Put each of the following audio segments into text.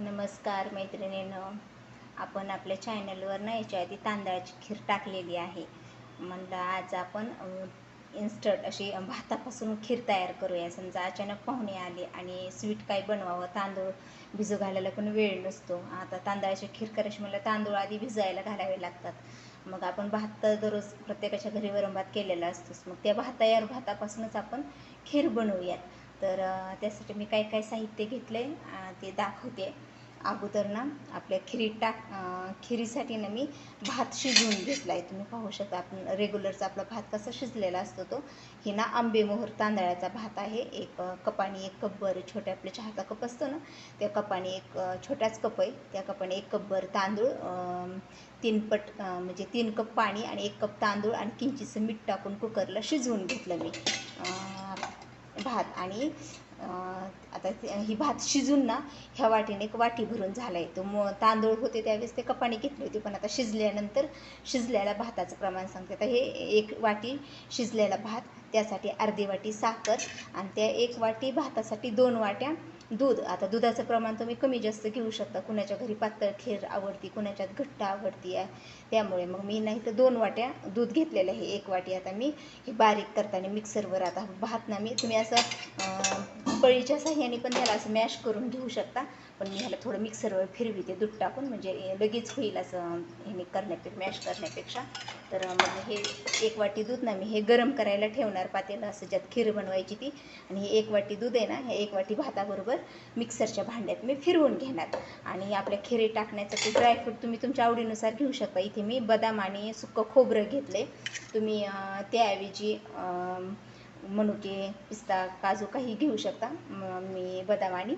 नमस्कार मैत्रिणीनं. आपण आपल्या चॅनलवर ना याच्या आधी तांदळाची खीर टाकलेली आहे. म्हणलं आज आपण इन्स्टंट अशी भातापासून खीर तयार करूया. समजा अचानक पाहुणे आले आणि स्वीट काय बनवावं तांदूळ भिजू घालायला पण वेळ नसतो. आता तांदळाची खीर करायची म्हणलं तांदूळ आधी भिजायला घालावे लागतात. मग आपण भात तर दररोज प्रत्येकाच्या घरी वरंभात केलेला असतोच. मग त्या भात तयार भातापासूनच आपण खीर बनवूयात. तर त्यासाठी मी काय काय साहित्य घेतलं आहे ते दाखवते. अगोदर ना आपल्या खिरी टाक खिरीसाठी ना मी भात शिजवून घेतला आहे तुम्ही पाहू शकता आपण रेग्युलरचा आपला भात कसा शिजलेला असतो तो. ही ना आंबेमोहर तांदळाचा भात आहे. एक अं, कपाने एक कपभर छोट्या आपल्या चहाचा कप असतो ना त्या कपाने एक छोटाच कप आहे. त्या कपाने एक कपभर तांदूळ तीन पट म्हणजे तीन कप पाणी आणि एक कप तांदूळ आणि किंचितसं मीठ टाकून कुकरला शिजवून घेतलं मी. भात आणि आता ही भात शिजून ना ह्या वाटीने एक वाटी भरून झाला आहे तो मग तांदूळ होते त्यावेळेस ते कपाने घेतली होती पण आता शिजल्यानंतर शिजलेल्या भाताचं प्रमाण सांगते. आता हे एक वाटी शिजलेला भात त्यासाठी अर्धी वाटी साखर आणि त्या एक वाटी भातासाठी दोन वाट्या दूध. आता दुधाचं प्रमाण तुम्ही कमी जास्त घेऊ शकता. कुणाच्या घरी पातळ खीर आवडती कुणाच्यात घट्ट आवडती आहे त्यामुळे मग मी नाही तर दोन वाट्या दूध घेतलेलं आहे. एक वाटी आता मी हे बारीक करताना मिक्सरवर आता भात ना मी तुम्ही असं पळीच्या साह्याने पण त्याला असं मॅश करून घेऊ शकता. पण मी ह्याला थोडं मिक्सरवर फिरविते दूध टाकून म्हणजे लगेच होईल असं ह्याने करण्यापेक्षा मॅश करण्यापेक्षा. तर मग हे एक वाटी दूध ना मी हे गरम करायला ठेवणार पातेलं असं ज्यात खीर बनवायची ती. आणि हे एक वाटी दूध आहे ना हे एक वाटी भाताबरोबर मिक्सरच्या भांड्यात मी फिरवून घेणार. आणि आपल्या खिरे टाकण्याचं ते ड्रायफ्रूट तुम्ही तुमच्या आवडीनुसार घेऊ शकता. इथे मी बदाम आणि सुक्कं खोबरं घेतले तुम्ही त्याऐवजी मनुके पिस्ता काजू काही घेऊ शकता. मी बदाम आणि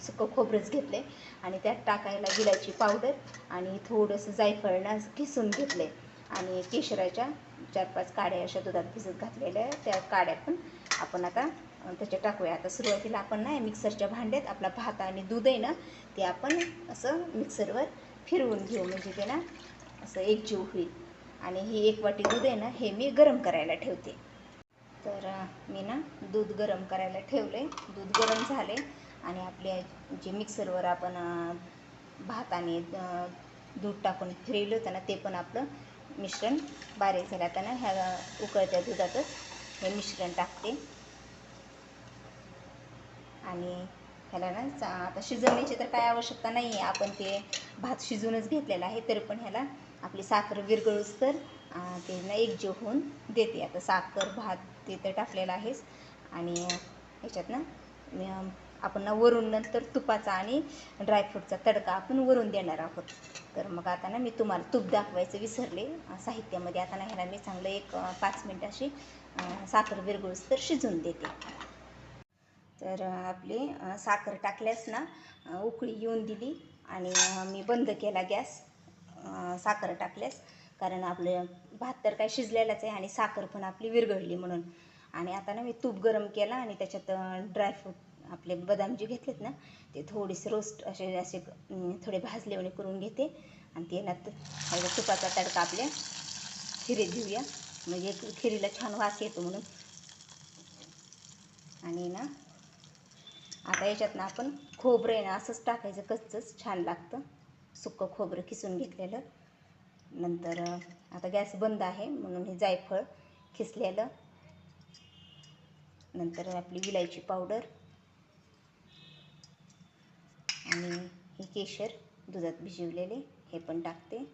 सुकं खोबरंच घेतले आणि त्यात टाकायला विलायची पावडर आणि थोडंसं जायफळनं किसून घेतले आणि केशराच्या चार पाच काड्या अशा दुधात भिजत घातलेल्या आहे, त्या काड्या पण आपण आता त्याच्या टाकूया. आता सुरुवातीला आपण ना मिक्सरच्या भांड्यात आपला भात आणि दूध आहे ना ते आपण असं मिक्सरवर फिरवून घेऊ. म्हणजे ते ना असं एकजीव होईल. आणि ही एक वाटी दूध आहे ना हे मी गरम करायला ठेवते. तर मी ना दूध गरम करायला ठेवले दूध गरम झाले आणि आपले जे मिक्सरवर आपण भात आणि दूध टाकून फिरवलं होतं ना ते पण आपलं मिश्रण बारीक झालं. आता ना ह्या उकळत्या दुधातच हे मिश्रण टाकते. आणि ह्याला ना चा- आता शिजवण्याची तर काय आवश्यकता नाही आहे आपण ते भात शिजवूनच घेतलेला आहे तरी पण ह्याला आपली साखर विरघळूच तर ते ना एकजीव होऊन देते. आता साखर भात ते तर टाकलेलं आहेच. आणि ह्याच्यात ना आपण ना वरून नंतर तुपाचा आणि ड्रायफ्रूटचा तडका आपण वरून देणार आहोत. तर मग आता ना मी तुम्हाला तूप दाखवायचं विसरले साहित्यामध्ये. आता ना ह्याला मी चांगलं एक पाच मिनटं अशी साखर विरघळूच तर शिजवून देते. तर आपली साखर टाकल्यास ना उकळी येऊन दिली आणि मी बंद केला गॅस. साखर टाकल्यास. कारण आपलं भात तर काय शिजलेलाच आहे आणि साखर पण आपली विरघळली म्हणून. आणि आता ना मी तूप गरम केला आणि त्याच्यात ड्रायफ्रूट आपले बदाम जे घेतलेत ना ते थोडेसे रोस्ट असे असे थोडे भाजलेवणे करून घेते. आणि ते ना तुपाचा तडका आपल्या खिरीत घेऊया. म्हणजे खिरीला छान वास येतो म्हणून. आणि ना आता याच्यात ना आपण खोबरं आहे ना असंच टाकायचं कच्चंच छान लागतं. सुक्कं खोबरं किसून घेतलेलं. नंतर आता गॅस बंद आहे म्हणून हे जायफळ खिसलेलं. नंतर आपली विलायची पावडर आणि हे केशर दुधात भिजवलेले हे पण टाकते.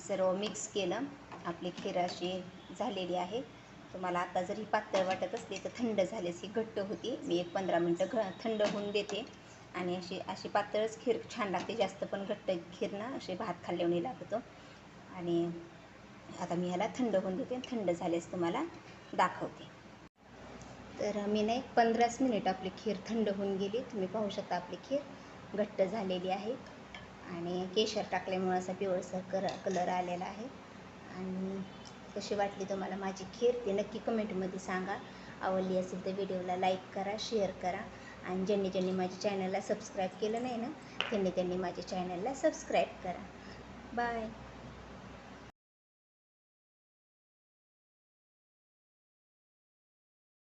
सर्व मिक्स केलं आपली खीर अशी झालेली आहे. तुम्हाला आता जर ही पातळ वाटत असली तर थंड झाल्यास ही घट्ट होती. मी एक पंधरा मिनटं घ थंड होऊन देते. आणि अशी अशी पातळच खीर छान लागते. जास्त पण घट्ट खीर ना असे भात खाल्ल्याने लागतो. आणि आता मी ह्याला थंड होऊन देते. थंड झाल्यास तुम्हाला दाखवते. तर मी ना एक पंधराच मिनिट आपली खीर थंड होऊन गेली. तुम्ही पाहू शकता आपली खीर घट्ट झालेली आहे. आणि केशर टाकल्यामुळं असा पिवळसर कर कलर आलेला आहे. आणि कशी वाटली तुम्हाला माझी खीर ती नक्की कमेंटमध्ये सांगा. आवडली असेल तर व्हिडिओला लाईक करा शेअर करा. आणि ज्यांनी ज्यांनी माझ्या चॅनलला सबस्क्राईब केलं नाही ना त्यांनी त्यांनी माझ्या चॅनलला सबस्क्राईब करा. बाय